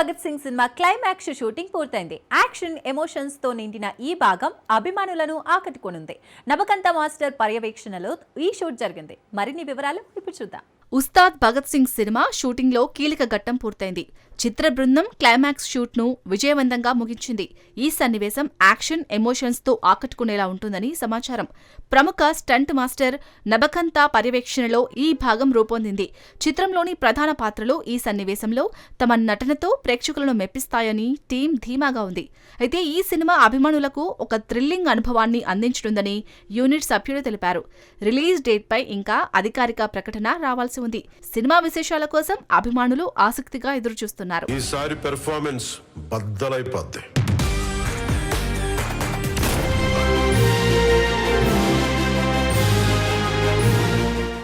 Bhagat Singh cinema climax shooting పూర్తయింది. Action ఎమోషన్స్తో నిండిన ఈ భాగం అభిమానులను ఆకట్టుకోనుంది. నవకంత మాస్టర్ పర్యవేక్షణలో ఈ షూట్ జరిగింది. మరిన్ని వివరాలు ఇప్పుడు చూద్దాం. ఉస్తాద్ భగత్ సింగ్ సినిమా షూటింగ్లో కీలక ఘట్టం పూర్తయింది. చిత్ర బృందం క్లైమాక్స్ షూట్ను విజయవంతంగా ముగించింది. ఈ సన్నివేశం యాక్షన్ ఎమోషన్స్తో ఆకట్టుకునేలా ఉంటుందని సమాచారం. ప్రముఖ స్టంట్ మాస్టర్ నబకంతా పర్యవేక్షణలో ఈ భాగం రూపొందింది. చిత్రంలోని ప్రధాన పాత్రలు ఈ సన్నివేశంలో తమ నటనతో ప్రేక్షకులను మెప్పిస్తాయని టీం ధీమాగా ఉంది. అయితే ఈ సినిమా అభిమానులకు ఒక థ్రిల్లింగ్ అనుభవాన్ని అందించనుందని యూనిట్ సభ్యులు తెలిపారు. రిలీజ్ డేట్పై ఇంకా అధికారిక ప్రకటన రావాల్సి ఉంది. సినిమా విశేషాల కోసం అభిమానులు ఆసక్తిగా ఎదురుచూస్తున్నారు. ఈసారి పెర్ఫార్మెన్స్ బద్దలైపోద్ది.